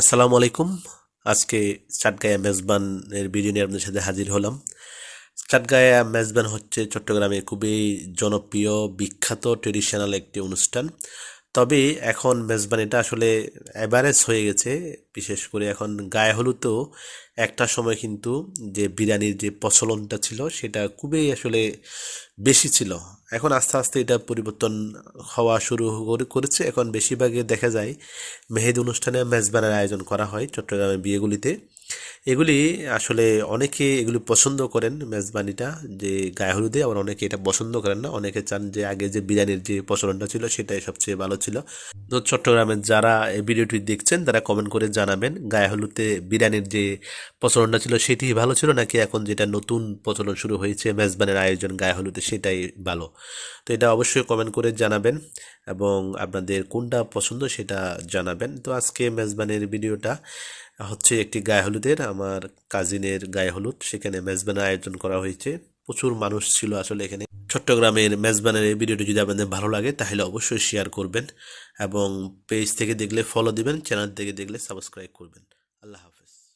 আসসালামু আলাইকুম। আজকে চাটগায়া মেজবানের ভিডিও নিয়ে আপনাদের সাথে হাজির হলাম। চাটগায়া মেজবান হচ্ছে চট্টগ্রামে খুবই জনপ্রিয়, বিখ্যাত ট্রেডিশনাল একটি অনুষ্ঠান। তবে এখন মেজবানিটা আসলে অ্যাভারেজ হয়ে গেছে, বিশেষ করে এখন গায়ে হলুদও একটা সময় কিন্তু যে বিরিয়ানির যে প্রচলনটা ছিল সেটা খুবই আসলে বেশি ছিল। এখন আস্তে আস্তে এটা পরিবর্তন হওয়া শুরু করে- করেছে। এখন বেশিরভাগে দেখা যায় মেহেদি অনুষ্ঠানে মেজবানের আয়োজন করা হয় চট্টগ্রামের বিয়েগুলিতে। এগুলি আসলে অনেকে এগুলি পছন্দ করেন মেজবানিটা, যে গায়ে হলুদে, আবার অনেকে এটা পছন্দ করেন না। অনেকে চান যে আগে যে বিরিয়ানির যে প্রচলনটা ছিল, সেটাই সবচেয়ে ভালো ছিল। তো চট্টগ্রামের যারা এই ভিডিওটি দেখছেন, তারা কমেন্ট করে জানাবেন, গায়ে হলুদে বিরিয়ানির যে প্রচলনটা ছিল, সেটি ভালো ছিল নাকি এখন যেটা নতুন প্রচলন শুরু হয়েছে, মেজবানের আয়োজন গায়ে হলুদে, সেটাই ভালো। তো এটা অবশ্যই কমেন্ট করে জানাবেন। এবং আপনাদের কোনটা পছন্দ সেটা জানাবেন। তো আজকে মেজবানের ভিডিওটা হচ্ছে একটি গায়ে হলুদের। আমার কাজিনের গায়ে হলুদ। সেখানে মেজবানের আয়োজন করা হয়েছে। প্রচুর মানুষ ছিল আসলে এখানে। চট্টগ্রামের মেজবানের এই ভিডিওটি যদি আপনাদের ভালো লাগে, তাহলে অবশ্যই শেয়ার করবেন এবং পেজ থেকে দেখলে ফলো দিবেন চ্যানেল থেকে দেখলে সাবস্ক্রাইব করবেন। আল্লাহ হাফেজ।